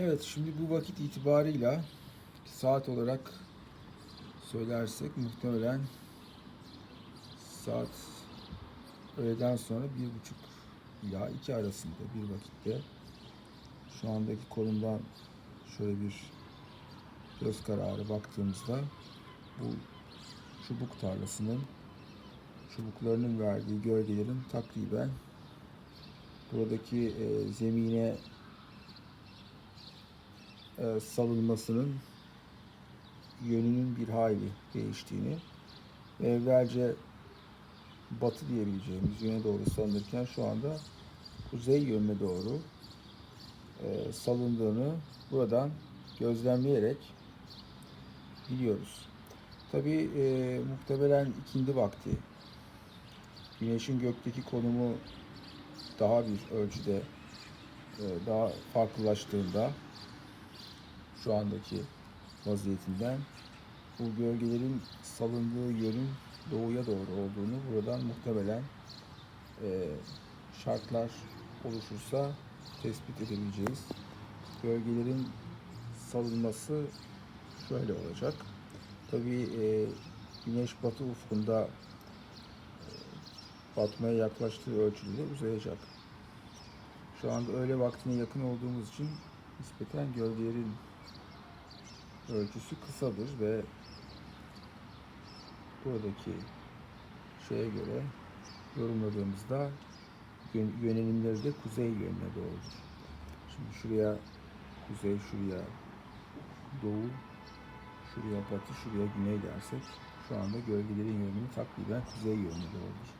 Evet şimdi bu vakit itibarıyla saat olarak söylersek muhtemelen saat öğleden sonra bir buçuk ila iki arasında bir vakitte. Şu andaki konumdan şöyle bir göz kararı baktığımızda bu çubuk tarlasının çubuklarının verdiği gölgelerin takriben buradaki e, zemine e, salınmasının yönünün bir hayli değiştiğini ve evvelce batı diyebileceğimiz yöne doğru salınırken şu anda kuzey yönüne doğru e, salındığını buradan gözlemleyerek biliyoruz. Tabi e, muhtemelen ikindi vakti güneşin gökteki konumu daha bir ölçüde e, daha farklılaştığında şu andaki vaziyetinden bu gölgelerin salındığı yönün doğuya doğru olduğunu buradan muhtemelen e, şartlar oluşursa tespit edebileceğiz. Gölgelerin salınması şöyle olacak. Tabii e, güneş batı ufkunda e, batmaya yaklaştığı ölçüde de uzayacak. Şu anda öğle vaktine yakın olduğumuz için nispeten gölgelerin ölçüsü kısadır ve buradaki şeye göre yorumladığımızda yön- yönelimleri de kuzey yönüne doğrudur. Şimdi şuraya kuzey, şuraya doğu, şuraya batı, şuraya güney dersek şu anda gölgelerin yönü takriben kuzey yönüne doğrudur.